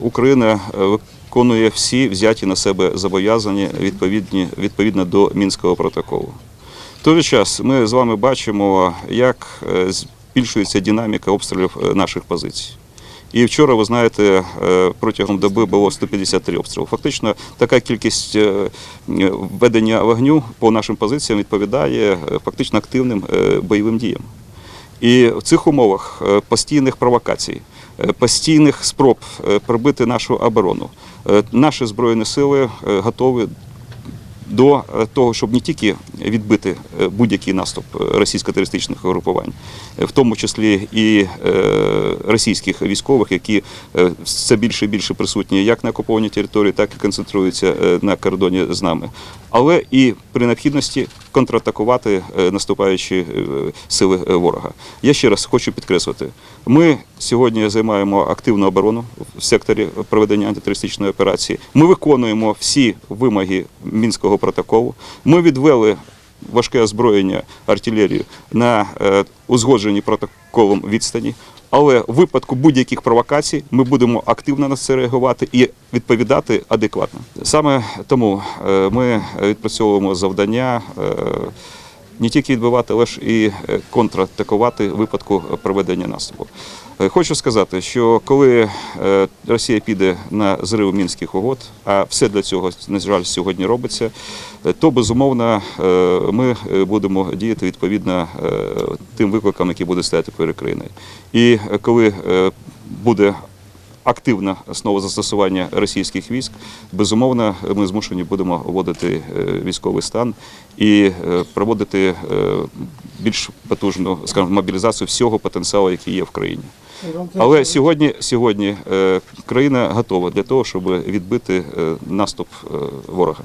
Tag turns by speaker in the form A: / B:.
A: Україна е, виконує всі взяті на себе зобов'язання відповідні відповідно до мінського протоколу. В той час ми з вами бачимо, як е, збільшується динаміка обстрілів е, наших позицій. І вчора, ви знаєте, протягом доби було 153 обстріли. Фактично, така кількість ведення вогню по нашим позиціям відповідає фактично активним бойовим діям. І в цих умовах е, постійних провокацій, е, постійних спроб е, пробити нашу оборону, наші збройні сили готові до того, щоб не тільки відбити будь-який наступ російсько-терористичних угрупувань, е, в тому числі і російських військових, які все більше і більше присутні як на окупованій території, так і концентруються на кордоні з нами, але і при необхідності контратакувати е, наступаючі е, сили е, ворога. Я ще раз хочу підкреслити: ми сьогодні займаємо активну оборону в секторі проведення антитерористичної операції. Ми виконуємо всі вимоги мінського протоколу. Ми відвели важке озброєння артилерію на узгодженій протоколом відстані. Але в випадку будь-яких провокацій ми будемо активно на це реагувати і відповідати адекватно. Саме тому е, ми відпрацьовуємо завдання е, не тільки відбивати, але ж і е, контратакувати в випадку проведення наступу. Е, Хочу сказати, що коли е, Росія піде на зрив мінських угод, а все для цього, на жаль, сьогодні робиться, е, то безумовно е, ми е, будемо діяти відповідно е, тим викликам, які будуть стояти перед країною. І е, коли е, буде активне знову застосування російських військ, безумовно, ми змушені будемо вводити е, військовий стан і е, проводити е, більш потужну скажімо, мобілізацію всього потенціалу, який є в країні. Але сьогодні, сьогодні країна готова для того, щоб відбити наступ ворога.